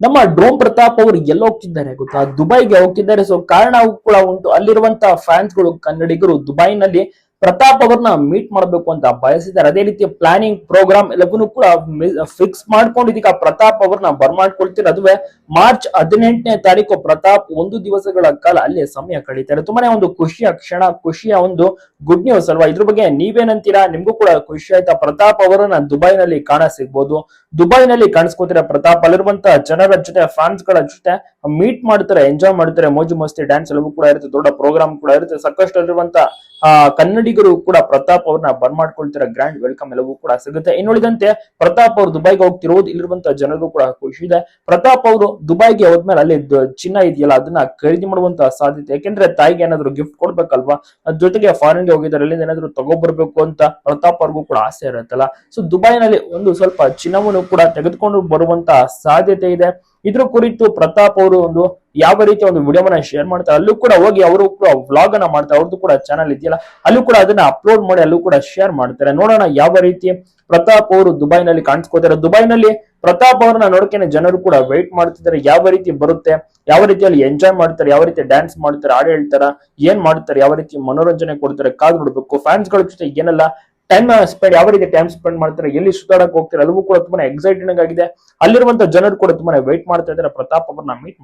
ನಮ್ಮ ಡ್ರೋಮ್ ಪ್ರತಾಪ್ ಅವರು ಎಲ್ಲಿ ಹೋಗ್ತಿದ್ದಾರೆ ಗೊತ್ತಾ? ದುಬೈಗೆ ಹೋಗ್ತಿದ್ದಾರೆ. ಸೊ ಕಾರಣ ಕೂಡ ಉಂಟು. ಅಲ್ಲಿರುವಂತಹ ಫ್ಯಾನ್ಸ್ಗಳು, ಕನ್ನಡಿಗರು ದುಬೈನಲ್ಲಿ ಪ್ರತಾಪ್ ಅವ್ರನ್ನ ಮೀಟ್ ಮಾಡಬೇಕು ಅಂತ ಬಯಸಿದ್ದಾರೆ. ಅದೇ ರೀತಿ ಪ್ಲಾನಿಂಗ್ ಪ್ರೋಗ್ರಾಮ್ ಎಲ್ಲವನ್ನೂ ಕೂಡ ಫಿಕ್ಸ್ ಮಾಡ್ಕೊಂಡು ಇದೀಗ ಪ್ರತಾಪ್ ಅವ್ರನ್ನ ಬರ್ಮಾಡ್ಕೊಳ್ತೀರ. ಅದುವೇ ಮಾರ್ಚ್ ಹದಿನೆಂಟನೇ ತಾರೀಕು ಪ್ರತಾಪ್ ಒಂದು ದಿವಸಗಳ ಕಾಲ ಅಲ್ಲೇ ಸಮಯ ಕಳೀತಾರೆ. ತುಂಬಾನೇ ಒಂದು ಖುಷಿಯ ಕ್ಷಣ, ಖುಷಿಯ ಒಂದು ಗುಡ್ ನ್ಯೂಸ್ ಅಲ್ವಾ? ಇದ್ರ ಬಗ್ಗೆ ನೀವೇನಂತೀರಾ? ನಿಮ್ಗೂ ಕೂಡ ಖುಷಿ ಆಯ್ತಾ? ಪ್ರತಾಪ್ ಅವರನ್ನ ದುಬೈನಲ್ಲಿ ಕಾಣ ಸಿಗ್ಬೋದು. ದುಬೈನಲ್ಲಿ ಕಾಣಿಸ್ಕೋತಾರೆ ಪ್ರತಾಪ್, ಅಲ್ಲಿರುವಂತ ಜನರ ಜೊತೆ ಫ್ಯಾನ್ಸ್ಗಳ ಜೊತೆ ಮೀಟ್ ಮಾಡ್ತಾರೆ ಎಂಜಾಯ್ ಮಾಡ್ತಾರೆ. ಮೋಜು ಮಸ್ತಿ ಡ್ಯಾನ್ಸ್ ಎಲ್ಲವೂ ಕೂಡ ಇರುತ್ತೆ. ದೊಡ್ಡ ಪ್ರೋಗ್ರಾಮ್ ಕೂಡ ಇರುತ್ತೆ. ಸಾಕಷ್ಟು ಅಲ್ಲಿರುವಂತಹ ಆ ಕನ್ನಡಿಗರು ಕೂಡ ಪ್ರತಾಪ್ ಅವ್ರನ್ನ ಬರ್ಮಾಡ್ಕೊಳ್ತಾರೆ ಗ್ರ್ಯಾಂಡ್ ವೆಲ್ಕಮ್ ಎಲ್ಲವೂ ಕೂಡ ಸಿಗುತ್ತೆ. ಇನ್ನುಳಿದಂತೆ ಪ್ರತಾಪ್ ಅವರು ದುಬೈಗೆ ಹೋಗ್ತಿರೋದು ಇಲ್ಲಿರುವಂತ ಜನರಿಗೂ ಕೂಡ ಖುಷಿ ಇದೆ. ಪ್ರತಾಪ್ ಅವರು ದುಬೈಗೆ ಹೋದ್ಮೇಲೆ ಅಲ್ಲಿ ಚಿನ್ನ ಇದೆಯಲ್ಲ, ಅದನ್ನ ಖರೀದಿ ಮಾಡುವಂತ ಸಾಧ್ಯತೆ, ಯಾಕೆಂದ್ರೆ ತಾಯಿಗೆ ಏನಾದ್ರು ಗಿಫ್ಟ್ ಕೊಡ್ಬೇಕಲ್ವಾ? ಅದ್ ಜೊತೆಗೆ ಫಾರಿನ್ಗೆ ಹೋಗಿದ್ದಾರೆ, ಅಲ್ಲಿಂದ ಏನಾದ್ರು ತಗೊಬರ್ಬೇಕು ಅಂತ ಪ್ರತಾಪ್ ಅವ್ರಿಗೂ ಕೂಡ ಆಸೆ ಇರುತ್ತಲ್ಲ. ಸೊ ದುಬೈನಲ್ಲಿ ಒಂದು ಸ್ವಲ್ಪ ಚಿನ್ನವನ್ನು ಕೂಡ ತೆಗೆದುಕೊಂಡು ಬರುವಂತ ಸಾಧ್ಯತೆ ಇದೆ. ಇದ್ರ ಕುರಿತು ಪ್ರತಾಪ್ ಅವರು ಒಂದು ಯಾವ ರೀತಿ ಒಂದು ವಿಡಿಯೋವನ್ನ ಶೇರ್ ಮಾಡ್ತಾರೆ, ಅಲ್ಲೂ ಕೂಡ ಹೋಗಿ ಅವರು ಕೂಡ ವ್ಲಾಗ್ ಅನ್ನ ಮಾಡ್ತಾರೆ, ಅವ್ರದ್ದು ಕೂಡ ಚಾನಲ್ ಇದೆಯಲ್ಲ, ಅಲ್ಲೂ ಕೂಡ ಅದನ್ನ ಅಪ್ಲೋಡ್ ಮಾಡಿ, ಅಲ್ಲೂ ಕೂಡ ಶೇರ್ ಮಾಡ್ತಾರೆ. ನೋಡೋಣ ಯಾವ ರೀತಿ ಪ್ರತಾಪ್ ಅವರು ದುಬೈನಲ್ಲಿ ಕಾಣಿಸ್ಕೋತಾರೆ. ದುಬೈನಲ್ಲಿ ಪ್ರತಾಪ್ ಅವ್ರನ್ನ ನೋಡೋಕೆ ಜನರು ಕೂಡ ವೆಯ್ಟ್ ಮಾಡ್ತಿದ್ದಾರೆ. ಯಾವ ರೀತಿ ಬರುತ್ತೆ, ಯಾವ ರೀತಿಯಲ್ಲಿ ಎಂಜಾಯ್ ಮಾಡ್ತಾರೆ, ಯಾವ ರೀತಿ ಡ್ಯಾನ್ಸ್ ಮಾಡ್ತಾರೆ, ಹಾಡು ಹೇಳ್ತಾರ, ಏನ್ ಮಾಡ್ತಾರೆ, ಯಾವ ರೀತಿ ಮನೋರಂಜನೆ ಕೊಡ್ತಾರೆ, ಕಾದು ನೋಡ್ಬೇಕು. ಫ್ಯಾನ್ಸ್ಗಳ ಜೊತೆ ಏನೆಲ್ಲ ಟೈಮ್ ಸ್ಪೆಂಡ್ ಯಾವ ರೀತಿ ಟೈಮ್ ಸ್ಪೆಂಡ್ ಮಾಡ್ತಾರೆ, ಎಲ್ಲಿ ಸುತ್ತಾಡಕ್ ಹೋಗ್ತಾರೆ ಎಲ್ಲವೂ ಕೂಡ ತುಂಬಾ ಎಕ್ಸೈಟಿಂಗ್ ಆಗಿದೆ. ಅಲ್ಲಿರುವಂತ ಜನರು ಕೂಡ ತುಂಬಾ ವೇಟ್ ಮಾಡ್ತಾ ಇದ್ದಾರೆ. ಪ್ರತಾಪ್ ಅವ್ರನ್ನ ಮೀಟ್